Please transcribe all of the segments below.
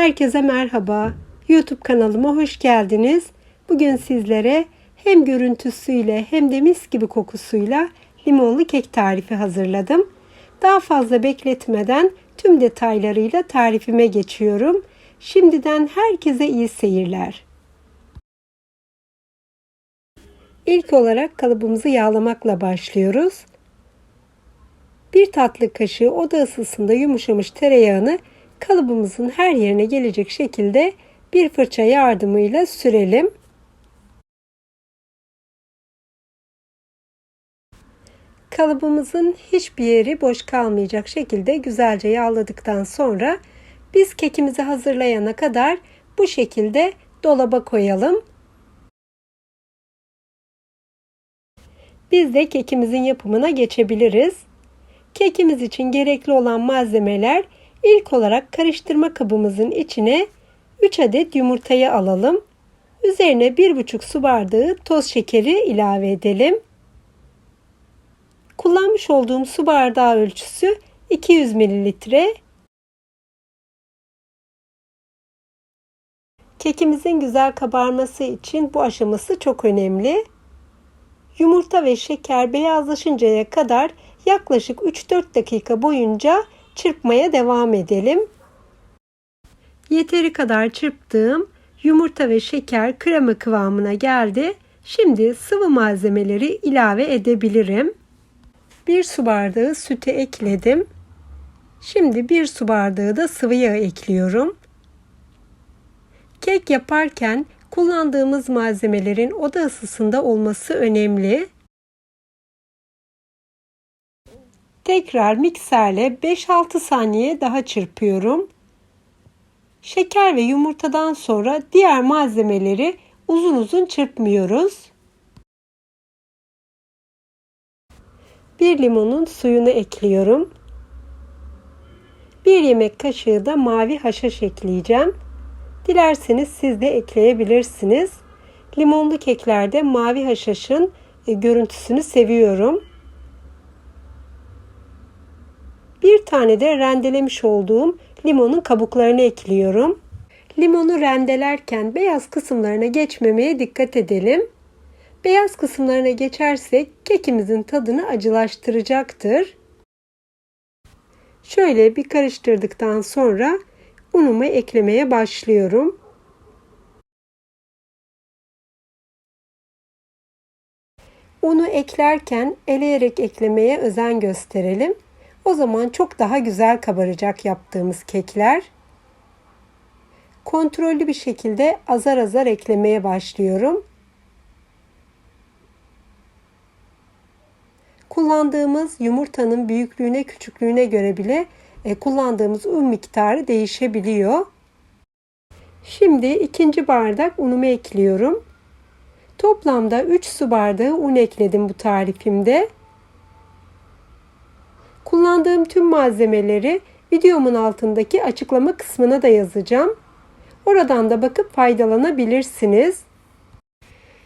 Herkese merhaba. YouTube kanalıma hoş geldiniz. Bugün sizlere hem görüntüsüyle hem de mis gibi kokusuyla limonlu kek tarifi hazırladım. Daha fazla bekletmeden tüm detaylarıyla tarifime geçiyorum. Şimdiden herkese iyi seyirler. İlk olarak kalıbımızı yağlamakla başlıyoruz. Bir tatlı kaşığı oda ısısında yumuşamış tereyağını kalıbımızın her yerine gelecek şekilde bir fırça yardımıyla sürelim. Kalıbımızın hiçbir yeri boş kalmayacak şekilde güzelce yağladıktan sonra biz kekimizi hazırlayana kadar bu şekilde dolaba koyalım. Biz de kekimizin yapımına geçebiliriz. Kekimiz için gerekli olan malzemeler ilk olarak karıştırma kabımızın içine 3 adet yumurtayı alalım. Üzerine 1,5 su bardağı toz şekeri ilave edelim. Kullanmış olduğum su bardağı ölçüsü 200 mililitre. Kekimizin güzel kabarması için bu aşaması çok önemli. Yumurta ve şeker beyazlaşıncaya kadar yaklaşık 3-4 dakika boyunca çırpmaya devam edelim. Yeteri kadar çırptığım yumurta ve şeker krema kıvamına geldi. Şimdi sıvı malzemeleri ilave edebilirim. 1 su bardağı sütü ekledim. Şimdi 1 su bardağı da sıvı yağ ekliyorum. Kek yaparken kullandığımız malzemelerin oda ısısında olması önemli. Tekrar mikserle 5-6 saniye daha çırpıyorum. Şeker ve yumurtadan sonra diğer malzemeleri uzun uzun çırpmıyoruz. Bir limonun suyunu ekliyorum. Bir yemek kaşığı da mavi haşhaş ekleyeceğim. Dilerseniz siz de ekleyebilirsiniz. Limonlu keklerde mavi haşhaşın e, görüntüsünü seviyorum. Bir tane de rendelemiş olduğum limonun kabuklarını ekliyorum. Limonu rendelerken beyaz kısımlarına geçmemeye dikkat edelim. Beyaz kısımlarına geçersek kekimizin tadını acılaştıracaktır. Şöyle bir karıştırdıktan sonra unumu eklemeye başlıyorum. Unu eklerken eleyerek eklemeye özen gösterelim. O zaman çok daha güzel kabaracak yaptığımız kekler. Kontrollü bir şekilde azar azar eklemeye başlıyorum. Kullandığımız yumurtanın büyüklüğüne küçüklüğüne göre bile e, kullandığımız un miktarı değişebiliyor. Şimdi ikinci bardak unumu ekliyorum. Toplamda 3 su bardağı un ekledim bu tarifimde. Kullandığım tüm malzemeleri videomun altındaki açıklama kısmına da yazacağım. Oradan da bakıp faydalanabilirsiniz.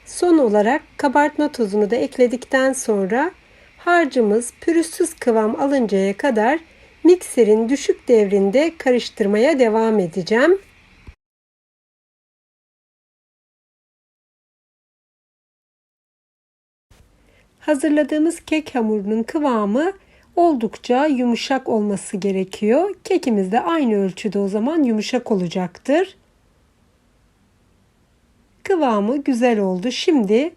Son olarak kabartma tozunu da ekledikten sonra harcımız pürüzsüz kıvam alıncaya kadar mikserin düşük devrinde karıştırmaya devam edeceğim. Hazırladığımız kek hamurunun kıvamı oldukça yumuşak olması gerekiyor. Kekimiz de aynı ölçüde o zaman yumuşak olacaktır. Kıvamı güzel oldu. Şimdi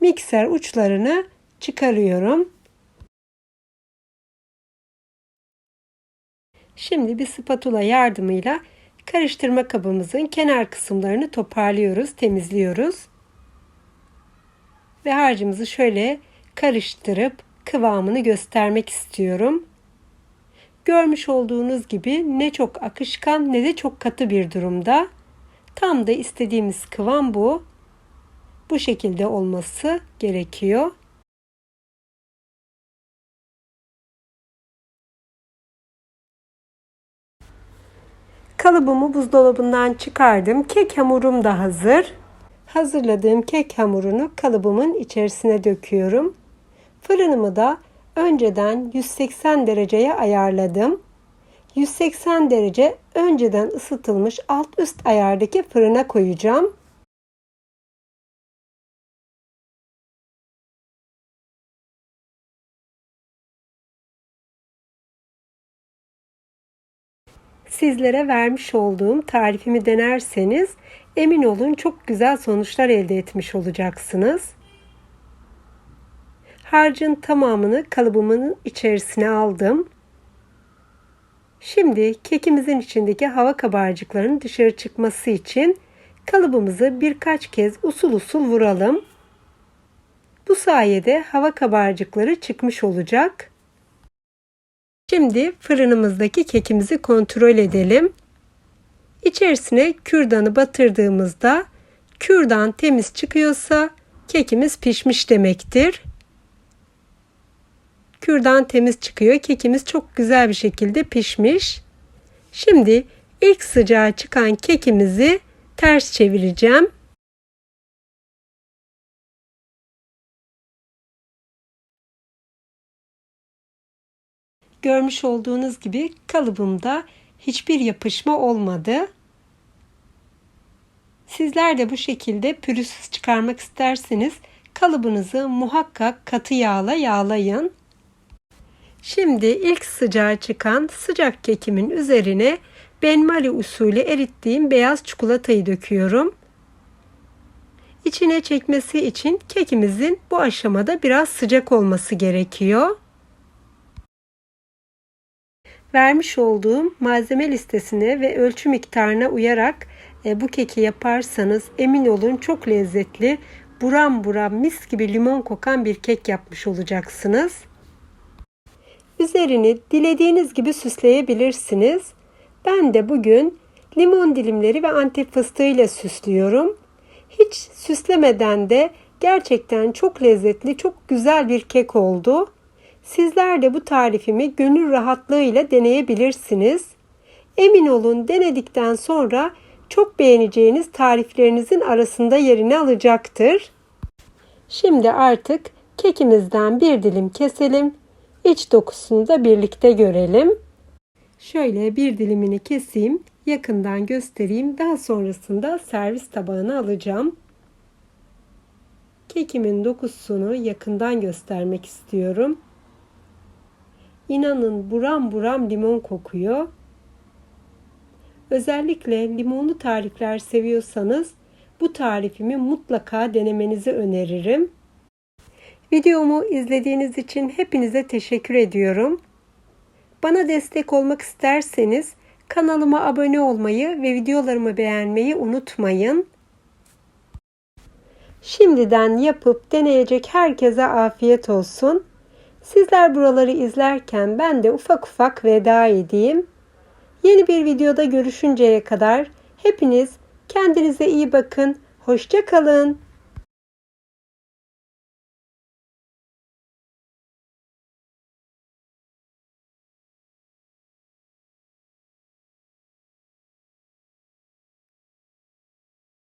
mikser uçlarını çıkarıyorum. Şimdi bir spatula yardımıyla karıştırma kabımızın kenar kısımlarını toparlıyoruz, temizliyoruz. Ve harcımızı şöyle karıştırıp kıvamını göstermek istiyorum. Görmüş olduğunuz gibi ne çok akışkan ne de çok katı bir durumda. Tam da istediğimiz kıvam bu. Bu şekilde olması gerekiyor. Kalıbımı buzdolabından çıkardım. Kek hamurum da hazır. Hazırladığım kek hamurunu kalıbımın içerisine döküyorum. Fırınımı da önceden 180 dereceye ayarladım. 180 derece önceden ısıtılmış alt üst ayardaki fırına koyacağım. Sizlere vermiş olduğum tarifimi denerseniz emin olun çok güzel sonuçlar elde etmiş olacaksınız. Harcın tamamını kalıbımın içerisine aldım. Şimdi kekimizin içindeki hava kabarcıklarının dışarı çıkması için kalıbımızı birkaç kez usul usul vuralım. Bu sayede hava kabarcıkları çıkmış olacak. Şimdi fırınımızdaki kekimizi kontrol edelim. İçerisine kürdanı batırdığımızda kürdan temiz çıkıyorsa kekimiz pişmiş demektir. Kürdan temiz çıkıyor. Kekimiz çok güzel bir şekilde pişmiş. Şimdi ilk sıcağı çıkan kekimizi ters çevireceğim. Görmüş olduğunuz gibi kalıbımda hiçbir yapışma olmadı. Sizler de bu şekilde pürüzsüz çıkarmak isterseniz kalıbınızı muhakkak katı yağla yağlayın. Şimdi ilk sıcağı çıkan sıcak kekimin üzerine benmari usulü erittiğim beyaz çikolatayı döküyorum. İçine çekmesi için kekimizin bu aşamada biraz sıcak olması gerekiyor. Vermiş olduğum malzeme listesine ve ölçü miktarına uyarak e, bu keki yaparsanız emin olun çok lezzetli, buram buram mis gibi limon kokan bir kek yapmış olacaksınız. Üzerini dilediğiniz gibi süsleyebilirsiniz. Ben de bugün limon dilimleri ve antep fıstığı ile süslüyorum. Hiç süslemeden de gerçekten çok lezzetli, çok güzel bir kek oldu. Sizler de bu tarifimi gönül rahatlığıyla deneyebilirsiniz. Emin olun denedikten sonra çok beğeneceğiniz tariflerinizin arasında yerini alacaktır. Şimdi artık kekimizden bir dilim keselim. İç dokusunu da birlikte görelim. Şöyle bir dilimini keseyim, yakından göstereyim. Daha sonrasında servis tabağına alacağım. Kekimin dokusunu yakından göstermek istiyorum. İnanın buram buram limon kokuyor. Özellikle limonlu tarifler seviyorsanız bu tarifimi mutlaka denemenizi öneririm. Videomu izlediğiniz için hepinize teşekkür ediyorum. Bana destek olmak isterseniz kanalıma abone olmayı ve videolarımı beğenmeyi unutmayın. Şimdiden yapıp deneyecek herkese afiyet olsun. Sizler buraları izlerken ben de ufak ufak veda edeyim. Yeni bir videoda görüşünceye kadar hepiniz kendinize iyi bakın. Hoşça kalın.